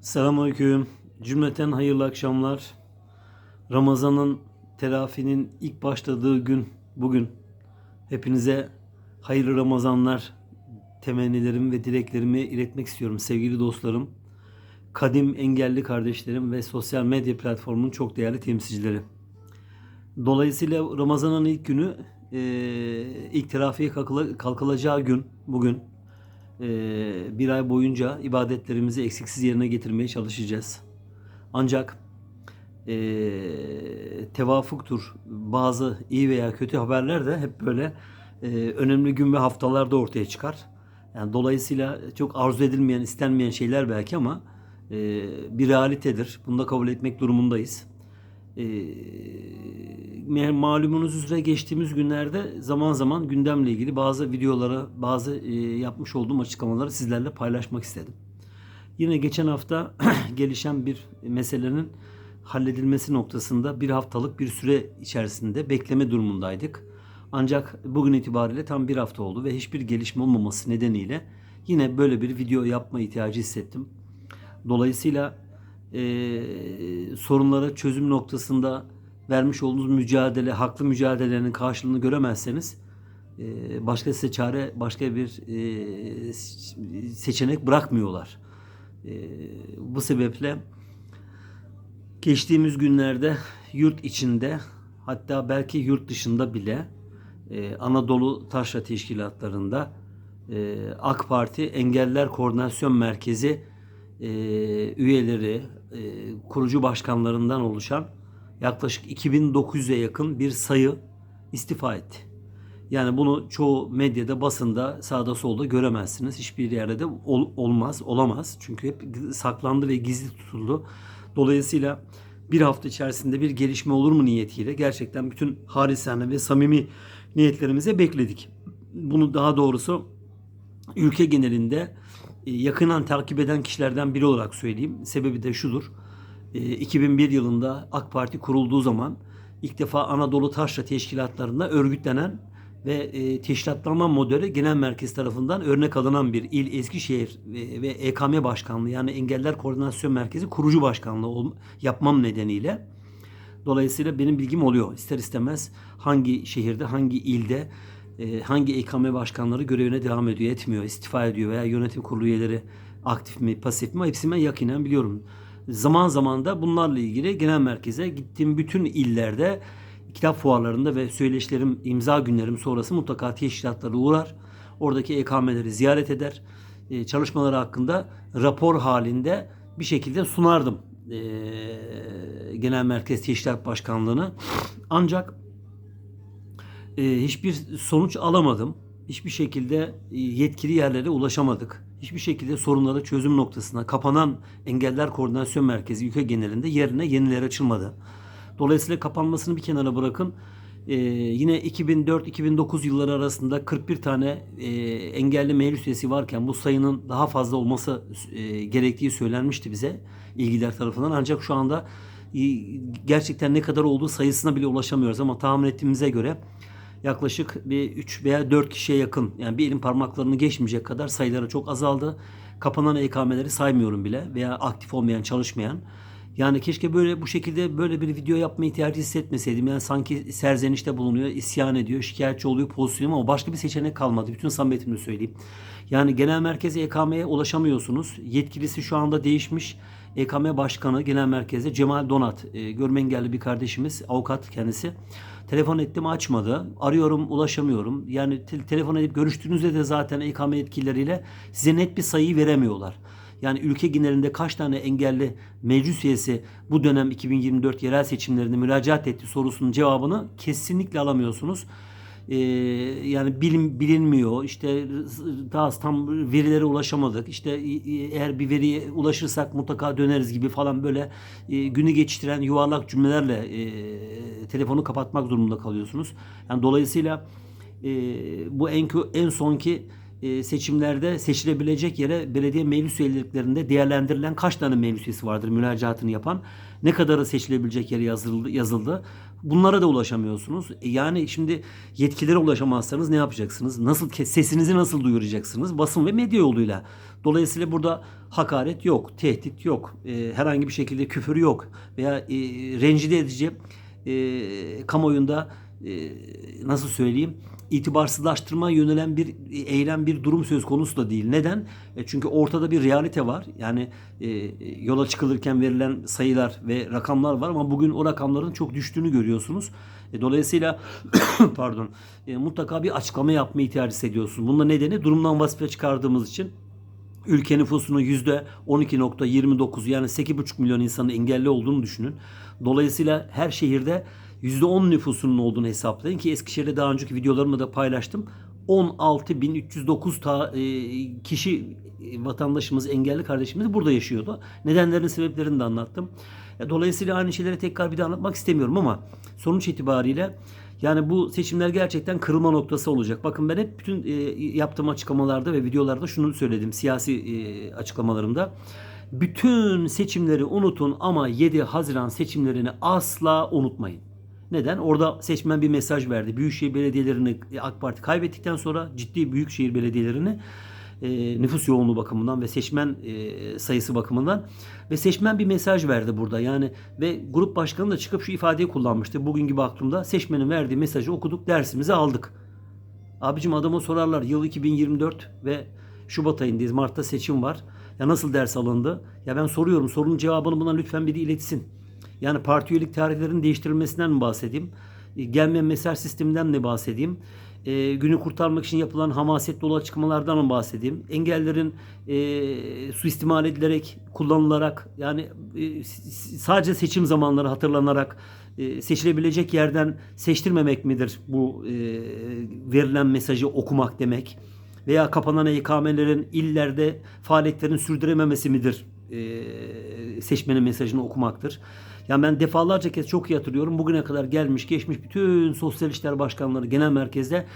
Selamünaleyküm. Cümleten hayırlı akşamlar. Ramazan'ın telafinin ilk başladığı gün bugün. Hepinize hayırlı Ramazanlar temennilerimi ve dileklerimi iletmek istiyorum sevgili dostlarım. Kadim engelli kardeşlerim ve sosyal medya platformunun çok değerli temsilcileri. Dolayısıyla Ramazan'ın ilk günü ilk terafiye kalkıla- kalkılacağı gün bugün bir ay boyunca ibadetlerimizi eksiksiz yerine getirmeye çalışacağız. Ancak eee tevafuktur. Bazı iyi veya kötü haberler de hep böyle eee, önemli gün ve haftalarda ortaya çıkar. Yani dolayısıyla çok arzu edilmeyen, istenmeyen şeyler belki ama eee, bir realitedir. Bunu da kabul etmek durumundayız. Eee, malumunuz üzere geçtiğimiz günlerde zaman zaman gündemle ilgili bazı videolara, bazı eee, yapmış olduğum açıklamaları sizlerle paylaşmak istedim. Yine geçen hafta gelişen bir meselenin halledilmesi noktasında bir haftalık bir süre içerisinde bekleme durumundaydık. Ancak bugün itibariyle tam bir hafta oldu ve hiçbir gelişme olmaması nedeniyle yine böyle bir video yapma ihtiyacı hissettim. Dolayısıyla eee, sorunlara çözüm noktasında vermiş olduğunuz mücadele, haklı mücadelenin karşılığını göremezseniz eee, başka size çare, başka bir eee, seçenek bırakmıyorlar. Eee, bu sebeple geçtiğimiz günlerde yurt içinde hatta belki yurt dışında bile eee, Anadolu Taşra Teşkilatlarında eee, AK Parti Engeller Koordinasyon Merkezi eee, üyeleri, eee, kurucu başkanlarından oluşan yaklaşık 2900'e yakın bir sayı istifa etti. Yani bunu çoğu medyada, basında, sağda solda göremezsiniz. Hiçbir yerde de ol- olmaz, olamaz. Çünkü hep saklandı ve gizli tutuldu. Dolayısıyla bir hafta içerisinde bir gelişme olur mu niyetiyle gerçekten bütün harisane ve samimi niyetlerimize bekledik. Bunu daha doğrusu ülke genelinde e, yakından takip eden kişilerden biri olarak söyleyeyim. Sebebi de şudur. E, 2001 yılında AK Parti kurulduğu zaman ilk defa Anadolu Taşra Teşkilatlarında örgütlenen ve e, teşkilatlanma modeli genel merkez tarafından örnek alınan bir il Eskişehir ve, EKM Başkanlığı yani Engeller Koordinasyon Merkezi kurucu başkanlığı yapmam nedeniyle Dolayısıyla benim bilgim oluyor. İster istemez hangi şehirde, hangi ilde, e, hangi EKM başkanları görevine devam ediyor, etmiyor, istifa ediyor veya yönetim kurulu üyeleri aktif mi, pasif mi hepsini ben yakinen biliyorum. Zaman zaman da bunlarla ilgili genel merkeze gittiğim bütün illerde kitap fuarlarında ve söyleşilerim, imza günlerim sonrası mutlaka teşkilatlara uğrar. Oradaki EKM'leri ziyaret eder. E, çalışmaları hakkında rapor halinde bir şekilde sunardım e, Genel Merkez Teşkilat Başkanlığı'na. Ancak e, hiçbir sonuç alamadım. Hiçbir şekilde e, yetkili yerlere ulaşamadık. Hiçbir şekilde sorunlara çözüm noktasına kapanan Engeller Koordinasyon Merkezi ülke genelinde yerine yeniler açılmadı. Dolayısıyla kapanmasını bir kenara bırakın. Ee, yine 2004-2009 yılları arasında 41 tane e, engelli meclis üyesi varken bu sayının daha fazla olması e, gerektiği söylenmişti bize ilgiler tarafından. Ancak şu anda gerçekten ne kadar olduğu sayısına bile ulaşamıyoruz ama tahmin ettiğimize göre yaklaşık bir 3 veya 4 kişiye yakın yani bir elin parmaklarını geçmeyecek kadar sayıları çok azaldı. Kapanan EKM'leri saymıyorum bile veya aktif olmayan, çalışmayan. Yani keşke böyle bu şekilde böyle bir video yapma ihtiyacı hissetmeseydim. Yani sanki serzenişte bulunuyor, isyan ediyor, şikayetçi oluyor pozisyonum ama başka bir seçenek kalmadı. Bütün samimiyetimle söyleyeyim. Yani genel merkez EKM'ye ulaşamıyorsunuz. Yetkilisi şu anda değişmiş. EKM Başkanı Genel Merkez'de Cemal Donat, e, görme engelli bir kardeşimiz, avukat kendisi. Telefon ettim açmadı. Arıyorum ulaşamıyorum. Yani te- telefon edip görüştüğünüzde de zaten EKM yetkilileriyle size net bir sayıyı veremiyorlar. Yani ülke genelinde kaç tane engelli meclis üyesi bu dönem 2024 yerel seçimlerinde müracaat etti sorusunun cevabını kesinlikle alamıyorsunuz. Ee, yani bilin, bilinmiyor. İşte daha tam verilere ulaşamadık. İşte eğer bir veriye ulaşırsak mutlaka döneriz gibi falan böyle e, günü geçiştiren yuvarlak cümlelerle e, telefonu kapatmak durumunda kalıyorsunuz. Yani dolayısıyla e, bu en en sonki e, seçimlerde seçilebilecek yere belediye meclis üyeliklerinde değerlendirilen kaç tane meclis üyesi vardır müracaatını yapan? Ne kadarı seçilebilecek yere yazıldı? yazıldı? Bunlara da ulaşamıyorsunuz. E, yani şimdi yetkilere ulaşamazsanız ne yapacaksınız? Nasıl sesinizi nasıl duyuracaksınız? Basın ve medya yoluyla. Dolayısıyla burada hakaret yok, tehdit yok, e, herhangi bir şekilde küfür yok veya e, rencide edici e, kamuoyunda e, nasıl söyleyeyim itibarsızlaştırma yönelen bir eylem bir durum söz konusu da değil. Neden? E, çünkü ortada bir realite var. Yani e, yola çıkılırken verilen sayılar ve rakamlar var ama bugün o rakamların çok düştüğünü görüyorsunuz. E, dolayısıyla pardon e, mutlaka bir açıklama yapma ihtiyacı hissediyorsunuz. Bunun nedeni durumdan vazife çıkardığımız için ülke nüfusunun yüzde 12.29 yani 8,5 milyon insanın engelli olduğunu düşünün. Dolayısıyla her şehirde %10 nüfusunun olduğunu hesaplayın ki Eskişehir'de daha önceki videolarımı da paylaştım. 16.309 ta, e, kişi e, vatandaşımız, engelli kardeşimiz burada yaşıyordu. Nedenlerini, sebeplerini de anlattım. Dolayısıyla aynı şeyleri tekrar bir de anlatmak istemiyorum ama sonuç itibariyle yani bu seçimler gerçekten kırılma noktası olacak. Bakın ben hep bütün e, yaptığım açıklamalarda ve videolarda şunu söyledim siyasi e, açıklamalarımda. Bütün seçimleri unutun ama 7 Haziran seçimlerini asla unutmayın. Neden? Orada seçmen bir mesaj verdi. Büyükşehir belediyelerini AK Parti kaybettikten sonra ciddi büyükşehir belediyelerini e, nüfus yoğunluğu bakımından ve seçmen e, sayısı bakımından ve seçmen bir mesaj verdi burada. Yani ve grup başkanı da çıkıp şu ifadeyi kullanmıştı. Bugün gibi aklımda seçmenin verdiği mesajı okuduk, dersimizi aldık. Abicim adama sorarlar yıl 2024 ve Şubat ayındayız. Mart'ta seçim var. Ya nasıl ders alındı? Ya ben soruyorum. Sorunun cevabını buna lütfen biri iletsin. Yani parti üyelik tarihlerinin değiştirilmesinden mi bahsedeyim? E, Gelmeyen mesaj sisteminden mi bahsedeyim? E, günü kurtarmak için yapılan hamaset dolu açıklamalardan mı bahsedeyim? Engellerin e, suistimal edilerek, kullanılarak yani e, sadece seçim zamanları hatırlanarak e, seçilebilecek yerden seçtirmemek midir bu e, verilen mesajı okumak demek? Veya kapanan ikamelerin illerde faaliyetlerini sürdürememesi midir e, seçmenin mesajını okumaktır? Yani ben defalarca kez çok iyi hatırlıyorum. Bugüne kadar gelmiş geçmiş bütün sosyal işler başkanları genel merkezde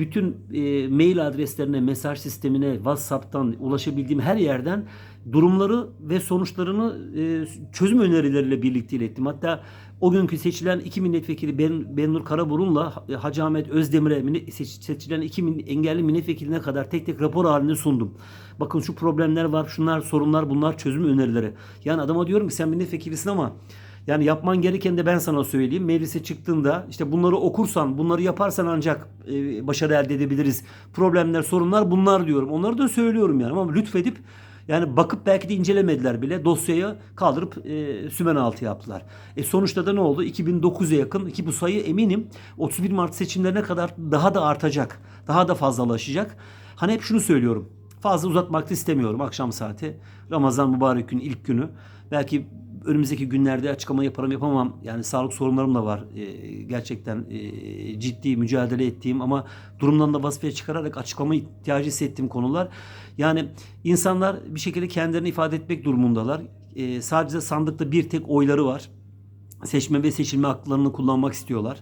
bütün e, mail adreslerine, mesaj sistemine, WhatsApp'tan ulaşabildiğim her yerden durumları ve sonuçlarını e, çözüm önerileriyle birlikte ilettim. Hatta o günkü seçilen iki milletvekili ben, Benur Karaburun'la Hacı Ahmet Özdemir'e seçilen iki min- engelli milletvekiline kadar tek tek rapor halinde sundum. Bakın şu problemler var, şunlar sorunlar, bunlar çözüm önerileri. Yani adama diyorum ki sen milletvekilisin ama yani yapman gereken de ben sana söyleyeyim. Meclise çıktığında işte bunları okursan, bunları yaparsan ancak e, başarı elde edebiliriz. Problemler, sorunlar bunlar diyorum. Onları da söylüyorum yani ama lütfedip yani bakıp belki de incelemediler bile dosyayı kaldırıp e, sümen altı yaptılar. E sonuçta da ne oldu? 2009'a yakın ki bu sayı eminim 31 Mart seçimlerine kadar daha da artacak. Daha da fazlalaşacak. Hani hep şunu söylüyorum. Fazla uzatmak da istemiyorum akşam saati. Ramazan mübarek gün ilk günü. Belki önümüzdeki günlerde açıklama yaparım yapamam. Yani sağlık sorunlarım da var. Ee, gerçekten e, ciddi mücadele ettiğim ama durumdan da vazifeye çıkararak açıklama ihtiyacı hissettiğim konular. Yani insanlar bir şekilde kendilerini ifade etmek durumundalar. Ee, sadece sandıkta bir tek oyları var. Seçme ve seçilme haklarını kullanmak istiyorlar.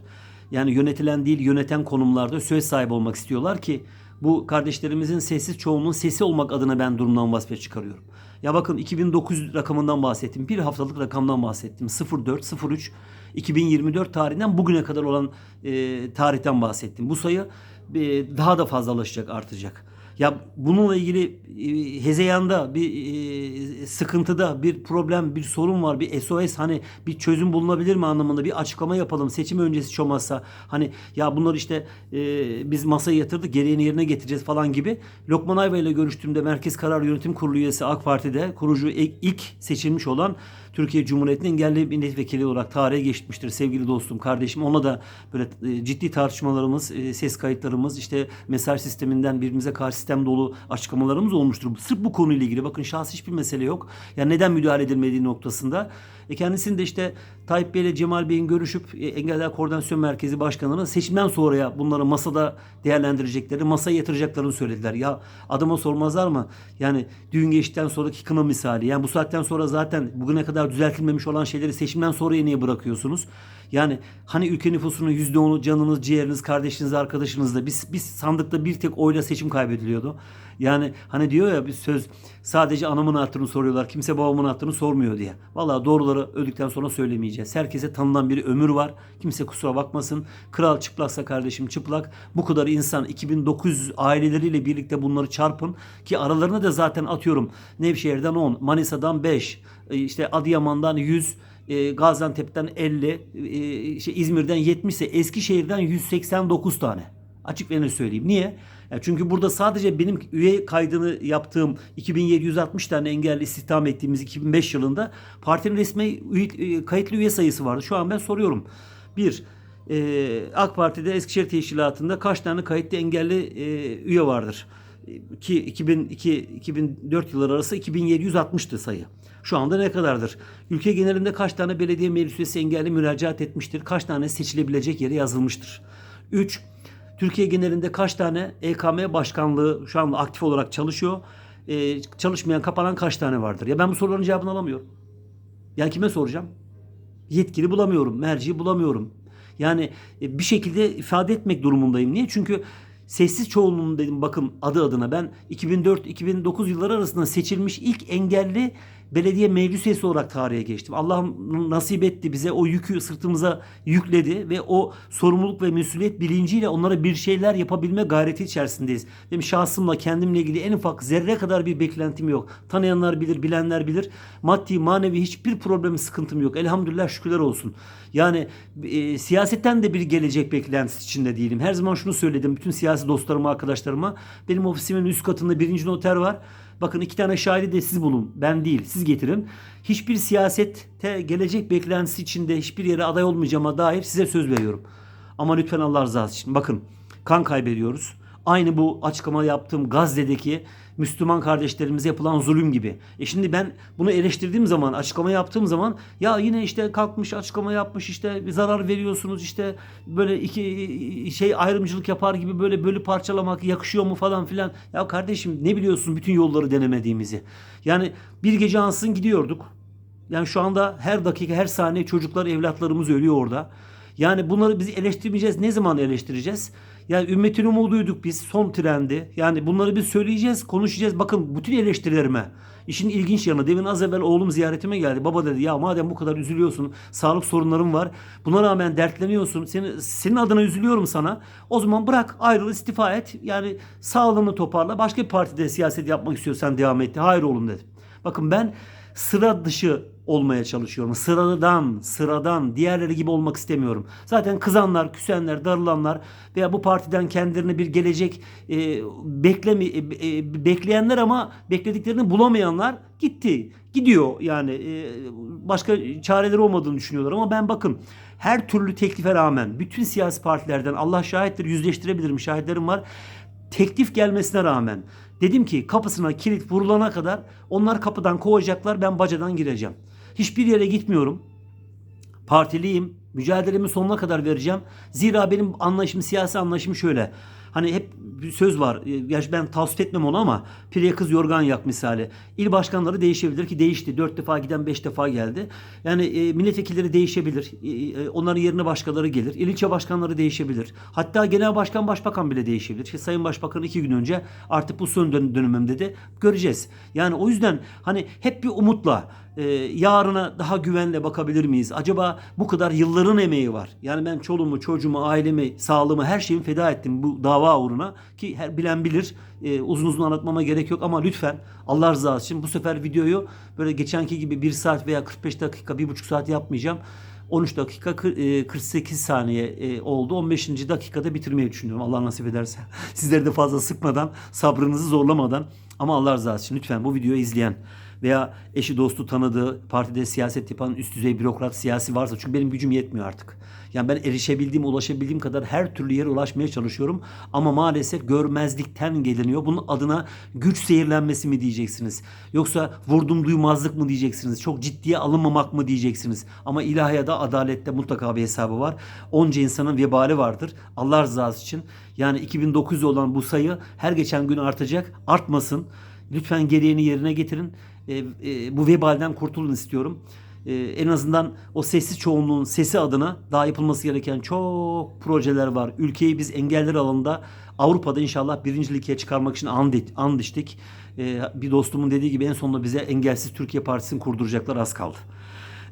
Yani yönetilen değil yöneten konumlarda söz sahibi olmak istiyorlar ki bu kardeşlerimizin sessiz çoğunluğun sesi olmak adına ben durumdan vazife çıkarıyorum. Ya bakın 2009 rakamından bahsettim. Bir haftalık rakamdan bahsettim. 04 03 2024 tarihinden bugüne kadar olan e, tarihten bahsettim. Bu sayı e, daha da fazlalaşacak, artacak. Ya bununla ilgili e, hezeyanda bir e, sıkıntıda bir problem bir sorun var bir SOS hani bir çözüm bulunabilir mi anlamında bir açıklama yapalım seçim öncesi hiç olmazsa. Hani ya bunlar işte e, biz masaya yatırdık gereğini yerine getireceğiz falan gibi. Lokman Ayva ile görüştüğümde Merkez Karar Yönetim Kurulu üyesi AK Parti'de kurucu ilk, ilk seçilmiş olan Türkiye Cumhuriyeti'nin engelli milletvekili olarak tarihe geçmiştir sevgili dostum kardeşim. Ona da böyle e, ciddi tartışmalarımız e, ses kayıtlarımız işte mesaj sisteminden birbirimize karşı sistem dolu açıklamalarımız olmuştur. Sırf bu konuyla ilgili bakın şahsi hiçbir mesele yok. Yani neden müdahale edilmediği noktasında. E kendisini de işte Tayyip Bey ile Cemal Bey'in görüşüp e, Koordinasyon Merkezi Başkanı'nın seçimden sonraya bunları masada değerlendirecekleri, masaya yatıracaklarını söylediler. Ya adama sormazlar mı? Yani düğün geçtikten sonraki kına misali. Yani bu saatten sonra zaten bugüne kadar düzeltilmemiş olan şeyleri seçimden sonraya niye bırakıyorsunuz? Yani hani ülke nüfusunun %10'u canınız, ciğeriniz, kardeşiniz, arkadaşınızla biz biz sandıkta bir tek oyla seçim kaybediliyor. Sormuyordu. Yani hani diyor ya bir söz sadece anamın hatırını soruyorlar. Kimse babamın hatırını sormuyor diye. Vallahi doğruları öldükten sonra söylemeyeceğiz. Herkese tanınan bir ömür var. Kimse kusura bakmasın. Kral çıplaksa kardeşim çıplak. Bu kadar insan 2900 aileleriyle birlikte bunları çarpın ki aralarına da zaten atıyorum Nevşehir'den 10, Manisa'dan 5, e, işte Adıyaman'dan 100, e, Gaziantep'ten 50, e, işte İzmir'den 70 ise Eskişehir'den 189 tane. Açık ve net söyleyeyim. Niye? Ya çünkü burada sadece benim üye kaydını yaptığım 2760 tane engelli istihdam ettiğimiz 2005 yılında partinin resmi üye- e, kayıtlı üye sayısı vardı. Şu an ben soruyorum. Bir, e, AK Parti'de Eskişehir Teşkilatı'nda kaç tane kayıtlı engelli e, üye vardır? Ki 2002-2004 yılları arası 2760'tı sayı. Şu anda ne kadardır? Ülke genelinde kaç tane belediye meclis üyesi engelli müracaat etmiştir? Kaç tane seçilebilecek yere yazılmıştır? 3. Türkiye genelinde kaç tane EKM başkanlığı şu anda aktif olarak çalışıyor? Ee, çalışmayan, kapanan kaç tane vardır? Ya ben bu soruların cevabını alamıyorum. Yani kime soracağım? Yetkili bulamıyorum, merci bulamıyorum. Yani e, bir şekilde ifade etmek durumundayım. Niye? Çünkü sessiz çoğunluğun dedim bakın adı adına ben 2004-2009 yılları arasında seçilmiş ilk engelli belediye meclis üyesi olarak tarihe geçtim. Allah nasip etti bize o yükü sırtımıza yükledi ve o sorumluluk ve mesuliyet bilinciyle onlara bir şeyler yapabilme gayreti içerisindeyiz. Benim şahsımla kendimle ilgili en ufak zerre kadar bir beklentim yok. Tanıyanlar bilir, bilenler bilir. Maddi, manevi hiçbir problemim, sıkıntım yok. Elhamdülillah şükürler olsun. Yani e, siyasetten de bir gelecek beklentisi içinde değilim. Her zaman şunu söyledim bütün siyasi dostlarıma, arkadaşlarıma. Benim ofisimin üst katında birinci noter var. Bakın iki tane şahidi de siz bulun. Ben değil. Siz getirin. Hiçbir siyasette gelecek beklentisi içinde hiçbir yere aday olmayacağıma dair size söz veriyorum. Ama lütfen Allah rızası için. Bakın kan kaybediyoruz. Aynı bu açıklama yaptığım Gazze'deki Müslüman kardeşlerimize yapılan zulüm gibi. E şimdi ben bunu eleştirdiğim zaman, açıklama yaptığım zaman ya yine işte kalkmış açıklama yapmış işte zarar veriyorsunuz işte böyle iki şey ayrımcılık yapar gibi böyle bölü parçalamak yakışıyor mu falan filan. Ya kardeşim ne biliyorsun bütün yolları denemediğimizi. Yani bir gece ansızın gidiyorduk. Yani şu anda her dakika her saniye çocuklar evlatlarımız ölüyor orada. Yani bunları biz eleştirmeyeceğiz. Ne zaman eleştireceğiz? Yani ümmetin umuduyduk biz. Son trendi. Yani bunları biz söyleyeceğiz, konuşacağız. Bakın bütün eleştirilerime. İşin ilginç yanı demin az evvel oğlum ziyaretime geldi. Baba dedi ya madem bu kadar üzülüyorsun, sağlık sorunların var. Buna rağmen dertleniyorsun. Senin, senin adına üzülüyorum sana. O zaman bırak ayrıl istifa et. Yani sağlığını toparla. Başka bir partide siyaset yapmak istiyorsan devam et. Hayır oğlum dedim. Bakın ben sıra dışı olmaya çalışıyorum. Sıradan, sıradan, diğerleri gibi olmak istemiyorum. Zaten kızanlar, küsenler, darılanlar veya bu partiden kendilerine bir gelecek e, beklemi, e, e, bekleyenler ama beklediklerini bulamayanlar gitti. Gidiyor yani e, başka çareleri olmadığını düşünüyorlar ama ben bakın her türlü teklife rağmen bütün siyasi partilerden Allah şahittir yüzleştirebilirim şahitlerim var teklif gelmesine rağmen dedim ki kapısına kilit vurulana kadar onlar kapıdan kovacaklar ben bacadan gireceğim. Hiçbir yere gitmiyorum. Partiliyim. Mücadelemi sonuna kadar vereceğim. Zira benim anlayışım, siyasi anlayışım şöyle. Hani hep bir söz var. e, Gerçi ben tavsiye etmem onu ama pireye kız yorgan yak misali. İl başkanları değişebilir ki değişti. Dört defa giden beş defa geldi. Yani e, milletvekilleri değişebilir. E, e, onların yerine başkaları gelir. İl ilçe başkanları değişebilir. Hatta genel başkan başbakan bile değişebilir. İşte Sayın Başbakan iki gün önce artık bu son dön- dönemim dedi. Göreceğiz. Yani o yüzden hani hep bir umutla e, yarına daha güvenle bakabilir miyiz? Acaba bu kadar yılların emeği var. Yani ben çoluğumu, çocuğumu, ailemi, sağlığımı, her şeyimi feda ettim bu dava uğruna. Ki her bilen bilir. E, uzun uzun anlatmama gerek yok ama lütfen Allah rızası için bu sefer videoyu böyle geçenki gibi 1 saat veya 45 dakika, 1,5 saat yapmayacağım. 13 dakika kır- e, 48 saniye e, oldu. 15. dakikada bitirmeyi düşünüyorum. Allah nasip ederse. Sizleri de fazla sıkmadan, sabrınızı zorlamadan ama Allah rızası için lütfen bu videoyu izleyen veya eşi dostu tanıdığı partide siyaset yapan üst düzey bürokrat siyasi varsa çünkü benim gücüm yetmiyor artık. Yani ben erişebildiğim, ulaşabildiğim kadar her türlü yere ulaşmaya çalışıyorum ama maalesef görmezlikten geliniyor. Bunun adına güç seyirlenmesi mi diyeceksiniz? Yoksa vurdum duymazlık mı diyeceksiniz? Çok ciddiye alınmamak mı diyeceksiniz? Ama ilahiyada adalette mutlaka bir hesabı var. Onca insanın vebali vardır. Allah rızası için. Yani 2900 olan bu sayı her geçen gün artacak. Artmasın. Lütfen gereğini yerine getirin. E, e, bu vebalden kurtulun istiyorum. e, en azından o sessiz çoğunluğun sesi adına daha yapılması gereken çok projeler var. Ülkeyi biz engeller alanında Avrupa'da inşallah birinci lige çıkarmak için and, and içtik. E, bir dostumun dediği gibi en sonunda bize Engelsiz Türkiye Partisi'ni kurduracaklar az kaldı.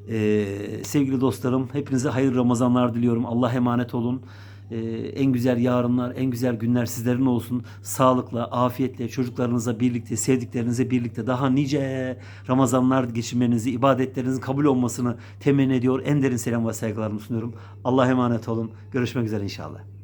Ee, sevgili dostlarım hepinize hayırlı Ramazanlar diliyorum. Allah emanet olun. Ee, en güzel yarınlar, en güzel günler sizlerin olsun. Sağlıkla, afiyetle, çocuklarınızla birlikte, sevdiklerinizle birlikte daha nice Ramazanlar geçirmenizi, ibadetlerinizin kabul olmasını temenni ediyor. En derin selam ve saygılarımı sunuyorum. Allah emanet olun. Görüşmek üzere inşallah.